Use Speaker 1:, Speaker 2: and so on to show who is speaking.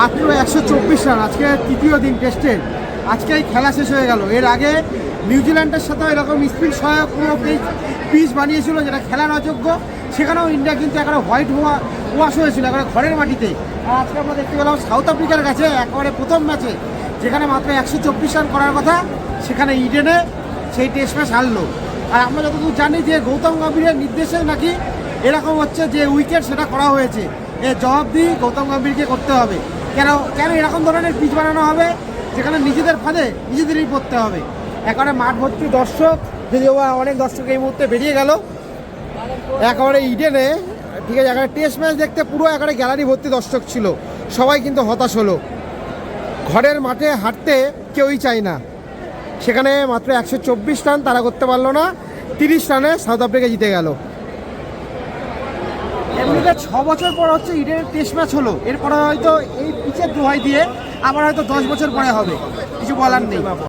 Speaker 1: মাত্র একশো চব্বিশ রান, আজকে তৃতীয় দিন টেস্টের আজকে এই খেলা শেষ হয়ে গেল। এর আগে নিউজিল্যান্ডের সাথেও এরকম স্পিন সহায়ক কোনো পিচ পিচ বানিয়েছিল যেটা খেলার অযোগ্য। সেখানেও ইন্ডিয়া কিন্তু একেবারে হোয়াইট ওয়া ওয়াশ হয়েছিল, একেবারে ঘরের মাটিতে। আর আজকে আমরা দেখতে পেলাম সাউথ আফ্রিকার কাছে একেবারে প্রথম ম্যাচে যেখানে মাত্র একশো চব্বিশ রান করার কথা, সেখানে ইডেনে সেই টেস্ট ম্যাচ হারলো। আর আমরা যতদূর জানি যে গৌতম গম্ভীরের নির্দেশে নাকি এরকম হচ্ছে যে উইকেট সেটা করা হয়েছে। এর জবাব দিয়ে গৌতম গম্ভীরকে করতে হবে। কেন কেন এরকম ধরনের পিচ বানানো হবে যেখানে নিজেদের ফাঁদে নিজেদেরই পড়তে হবে? একেবারে মাঠ ভর্তি দর্শক, যদিও অনেক দর্শক এই মুহূর্তে বেরিয়ে গেল। একেবারে ইডেনে, ঠিক আছে, একেবারে টেস্ট ম্যাচ দেখতে পুরো একেবারে গ্যালারি ভর্তি দর্শক ছিল। সবাই কিন্তু হতাশ হলো। ঘরের মাঠে হাঁটতে কেউই চায় না। সেখানে মাত্র একশো চব্বিশ রান তারা করতে পারল না। তিরিশ রানে সাউথ আফ্রিকা জিতে গেল। এমনিতে ছ বছর পর হচ্ছে ইডেনের টেস্ট ম্যাচ হলো। এরপরে হয়তো এই পিচের দোহাই দিয়ে আবার হয়তো দশ বছর পরে হবে। কিছু বলার নেই।